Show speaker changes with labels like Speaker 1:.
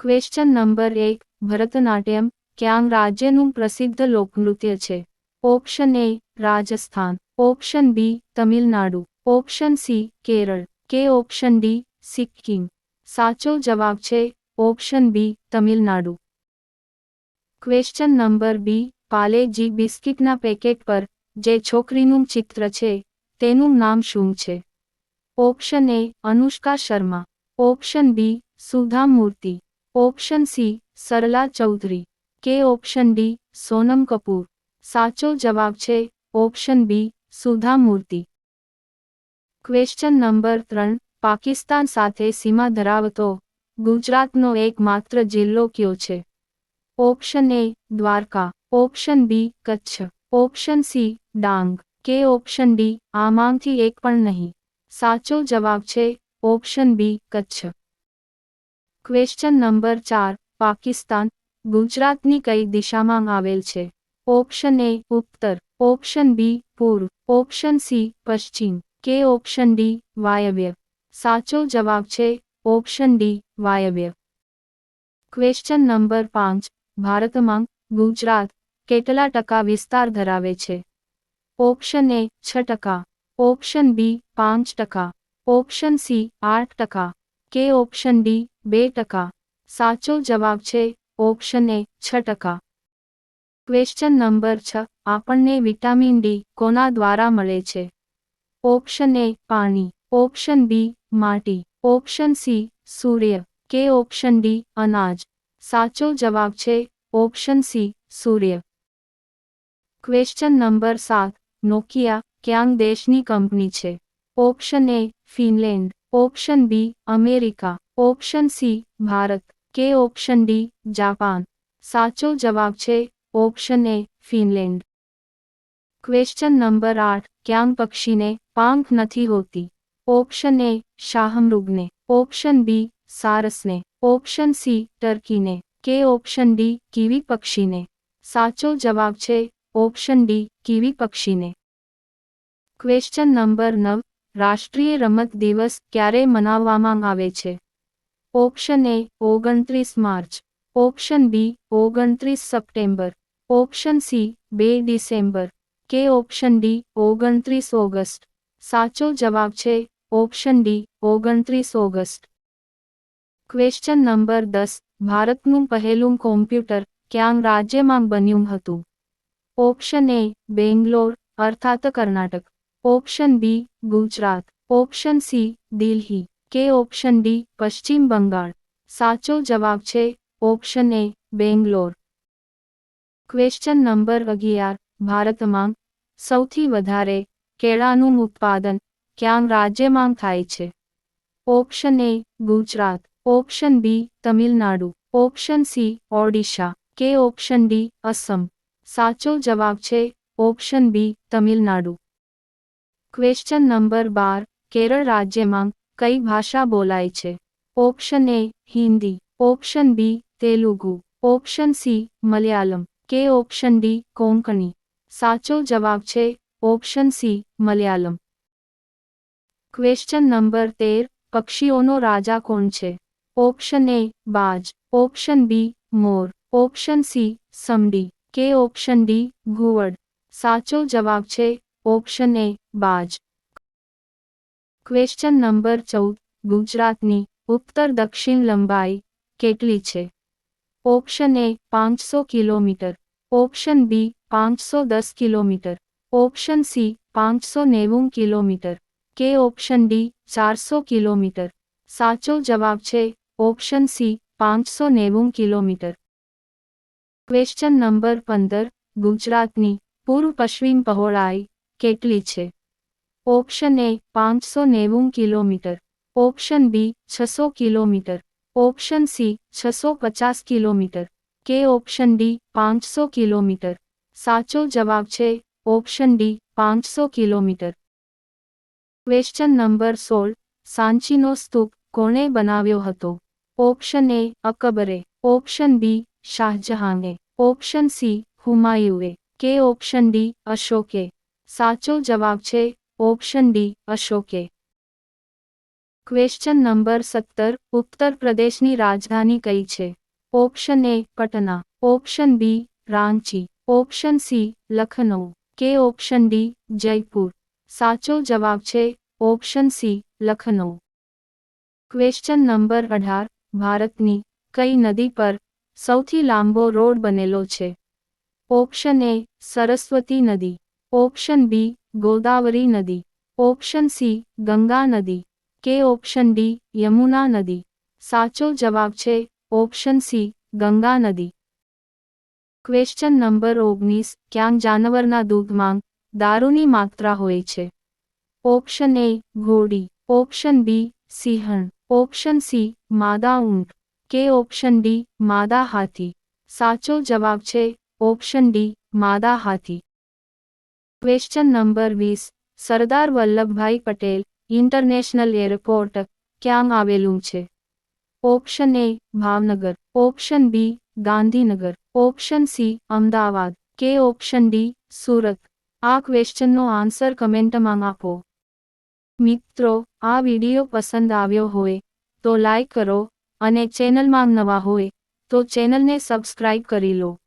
Speaker 1: Question number એક ભરતનાટ્યમ, ક્યાં રાજ્યનું પ્રસિદ્ધ લોકનૃત્ય છે? Option A Rajasthan. Option B Tamil Nadu. Option C Kerala. કે ઓપ્શન ડી સિક્કિમ. સાચો જવાબ છે option B Tamil Nadu. Question number બી પાલેજી બિસ્કિટના પેકેટ પર, જે છોકરીનું ચિત્ર છે, તેનું નામ શું છે? Option A Anushka Sharma. Option B Sudha Murthy. Option C, Sarla Chaudhary. કે ઓપ્શન ડી, સોનમ કપૂર. સાચો જવાબ છે, ઓપ્શન બી, સુધા મૂર્તિ. ક્વેશ્ચન નંબર ત્રણ, પાકિસ્તાન સાથે સીમા ધરાવતો ગુજરાતનો એકમાત્ર જિલ્લો કયો છે? Option A, Dwarka. Option B, Kutch. Option C, Dang. કે ઓપ્શન ડી આમાંથી એક પણ નહીં. સાચો જવાબ છે, option B, Kutch. Question number ચાર, પાકિસ્તાન, ગુજરાતની કઈ દિશામાં આવેલ છે? ઓપ્શન એ ઉત્તર. ઓપ્શન બી પૂર્વ. ઓપ્શન સી પશ્ચિમ. કે ઓપ્શન ડી વાયવ્ય. સાચો જવાબ છે ઓપ્શન ડી વાયવ્ય. ક્વેશ્ચન નંબર પાંચ, ભારતમાં ગુજરાત કેટલા ટકા વિસ્તાર ધરાવે છે? ઓપ્શન એ છ ટકા. ઓપ્શન બી પાંચ ટકા. ઓપ્શન સી આઠ ટકા. કે ઓપ્શન ડી બે ટકા. સાચો જવાબ છે ઓપ્શન એ છ ટકા. ક્વેશ્ચન નંબર છ. આપણને વિટામિન ડી કોના દ્વારા મળે છે? ઓપ્શન એ પાણી. ઓપ્શન બી માટી. ઓપ્શન સી સૂર્ય. કે ઓપ્શન ડી અનાજ. સાચો જવાબ છે ઓપ્શન સી સૂર્ય. ક્વેશ્ચન નંબર સાત. નોકિયા ક્યાંક દેશની કંપની છે? Option A Finland. Option B America. Option C, Bharat. કે ઓપ્શન ડી, જાપાન. સાચો જવાબ છે, option A, Finland. Question number આઠ, ક્યાંક પક્ષીને પાંખ નથી હોતી? ઓપ્શન એ, શાહમૃગને. ઓપ્શન બી, સારસને. ઓપ્શન સી, ટર્કીને. કે ઓપ્શન ડી, કીવી પક્ષીને. સાચો જવાબ છે, ઓપ્શન ડી, કીવી પક્ષીને. ક્વેશ્ચન નંબર નવ, રાષ્ટ્રીય રમત દિવસ ક્યારે મનાવવામાં આવે છે? ઓપ્શન એ ઓગણત્રીસ માર્ચ, ઓપ્શન બી ઓગણત્રીસ સપ્ટેમ્બર, ઓપ્શન સી બે ડિસેમ્બર કે ઓપ્શન ડી ઓગણત્રીસ ઓગસ્ટ. સાચો જવાબ છે ઓપ્શન ડી ઓગણત્રીસ ઓગસ્ટ. ક્વેશ્ચન નંબર દસ, ભારતનું પહેલું કોમ્પ્યુટર ક્યાં રાજ્યમાં બન્યું હતું? ઓપ્શન એ બેંગ્લોર, અર્થાત Karnataka. Option B Gujarat. Option C Delhi. કે ઓપ્શન ડી પશ્ચિમ બંગાળ સાચો જવાબ છે option A Bangalore question number અગિયાર ભારતમાં સૌથી વધારે, કેળાનું ઉત્પાદન ક્યાં રાજ્યમાં થાય છે? Option A Gujarat. Option B Tamil Nadu. Option C Odisha. કે ઓપ્શન ડી અસમ સાચો જવાબ છે option B Tamil Nadu. Question number બાર, કેરળ રાજ્યમાં કઈ ભાષા બોલાય છે? Option A Hindi option B Telugu option C Malayalam કે ઓપ્શન ડી કોંકણી સાચો જવાબ છે option C Malayalam question number તેર, પક્ષીઓનો રાજા કોણ છે? ઓપ્શન એ બાજ. ઓપ્શન બી મોર. ઓપ્શન સી સમડી. કે ઓપ્શન ડી ઘુવડ સાચો જવાબ છે ઓપ્શન એ બાજ. ક્વેશ્ચન નંબર ચૌદ. ગુજરાતની ઉત્તર દક્ષિણ લંબાઈ કેટલી છે? ઓપ્શન એ પાંચસો કિલોમીટર. ઓપ્શન બી પાંચસો દસ કિલોમીટર. ઓપ્શન સી પાંચસો નેવું કિલોમીટર. કે ઓપ્શન ડી ચારસો કિલોમીટર. સાચો જવાબ છે ઓપ્શન સી પાંચસો નેવું કિલોમીટર. ક્વેશ્ચન નંબર પંદર. ગુજરાતની પૂર્વ પશ્ચિમ પહોળાઈ કેટલી છે? ઓપ્શન એ પાંચસો નેવું કિલોમીટર. ઓપ્શન બી છસો કિલોમીટર. ઓપ્શન સી છસો પચાસ કિલોમીટર. કે ઓપ્શન ડી પાંચસો કિલોમીટર. સાચો જવાબ છે ઓપ્શન ડી પાંચસો કિલોમીટર. ક્વેશ્ચન નંબર સોળ. સાંચીનો સ્તૂપ કોણે બનાવ્યો હતો? ઓપ્શન એ અકબરે. ઓપ્શન બી શાહજહાંએ ઓપ્શન સી હુમાયુએ. કે ઓપ્શન ડી અશોકે. સાચો જવાબ છે ઓપ્શન ડી અશોકે. ક્વેશ્ચન નંબર સત્તર, ઉત્તર પ્રદેશની રાજધાની કઈ છે? Option A Patna. Option B Ranchi. Option C Lucknow કે ઓપ્શન ડી જયપુર. સાચો જવાબ છે option C Lucknow question number અઢાર, ભારતની કઈ નદી પર સૌથી લાંબો રોડ બનેલો છે? ઓપ્શન એ સરસ્વતી નદી. ઓપ્શન બી ગોદાવરી નદી ઓપ્શન સી ગંગા નદી કે ઓપ્શન ડી યમુના નદી સાચો જવાબ છે ઓપ્શન સી ગંગા નદી ક્વેશ્ચન નંબર ઓગણીસ ક્યાંક જાનવરના દૂધમાં દારૂની માત્રા હોય છે ઓપ્શન એ ઘોડી ઓપ્શન બી સિંહણ ઓપ્શન સી માદા ઊંટ કે ઓપ્શન ડી માદા હાથી સાચો જવાબ છે ઓપ્શન ડી માદા હાથી ક્વેશ્ચન નંબર વીસ. સરદાર વલ્લભભાઈ પટેલ ઇન્ટરનેશનલ એરપોર્ટ ક્યાં આવેલું છે? Option A Bhavnagar. Option B Gandhinagar. Option C Ahmedabad. કે ઓપ્શન ડી સુરત. આ ક્વેશ્ચનનો આન્સર કમેન્ટમાં આપો. મિત્રો, આ વીડિયો પસંદ આવ્યો હોય, તો લાઈક કરો, અને ચેનલમાં નવા હોય, તો ચેનલને સબસ્ક્રાઇબ કરી લો.